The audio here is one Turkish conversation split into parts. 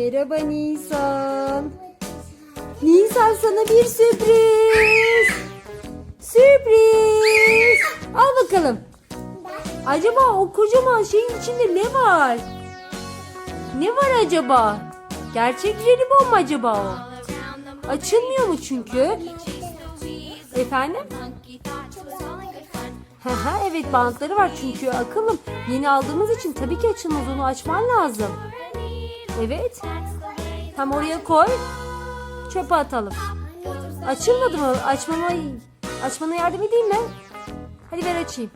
Merhaba Nisan. Nisan sana bir sürpriz. Sürpriz. Al bakalım. Acaba o kocaman şeyin içinde ne var? Ne var acaba? Gerçek jelibon mu acaba o? Açılmıyor mu çünkü? Efendim? Evet bantları var çünkü akıllım. Yeni aldığımız için tabii ki açılmaz onu açman lazım. Evet. Tam oraya koy. Çöpe atalım. Açılmadı mı? Açmama, açmana yardım edeyim mi? Hadi ver açayım.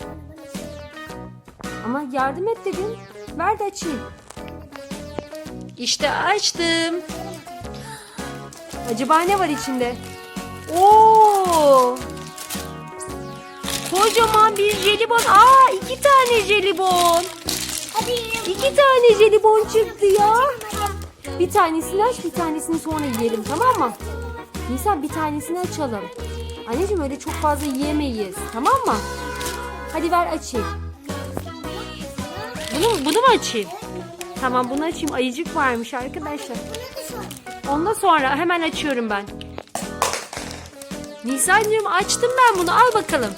Ama yardım et dedin. Ver de açayım. İşte açtım. Acaba ne var içinde? Oo! Kocaman bir jelibon. Aa. İki tane jelibon çıktı ya. Bir tanesini aç bir tanesini sonra yiyelim tamam mı? Nisan bir tanesini açalım. Anneciğim öyle çok fazla yiyemeyiz tamam mı? Hadi ver açayım. Bunu, bunu mu açayım? Tamam bunu açayım. Ayıcık varmış arkadaşlar. Ondan sonra hemen açıyorum ben. Nisan'cığım açtım ben bunu. Al bakalım.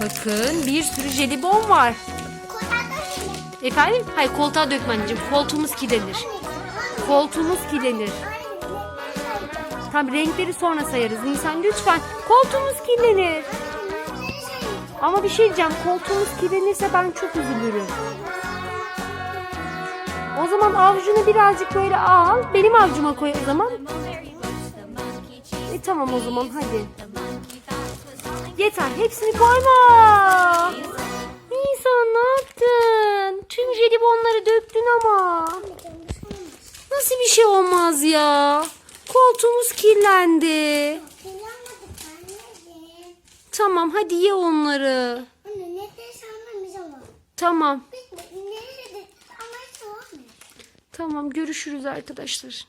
Bakın bir sürü jelibon var. Efendim? Hayır koltuğa dökme anneciğim. Koltuğumuz kirlenir. Koltuğumuz kirlenir. Tam renkleri sonra sayarız. Nisan lütfen. Koltuğumuz kirlenir. Ama bir şey diyeceğim. Koltuğumuz kirlenirse ben çok üzülürüm. O zaman avucunu birazcık böyle al. Benim avucuma koy o zaman. E tamam o zaman hadi. Yeter hepsini koyma. Nisan ne yaptın? Tüm jelibonları döktün ama. Nasıl bir şey olmaz ya? Koltuğumuz kirlendi. Tamam hadi ye onları. Anne ne ama. Tamam. Tamam görüşürüz arkadaşlar.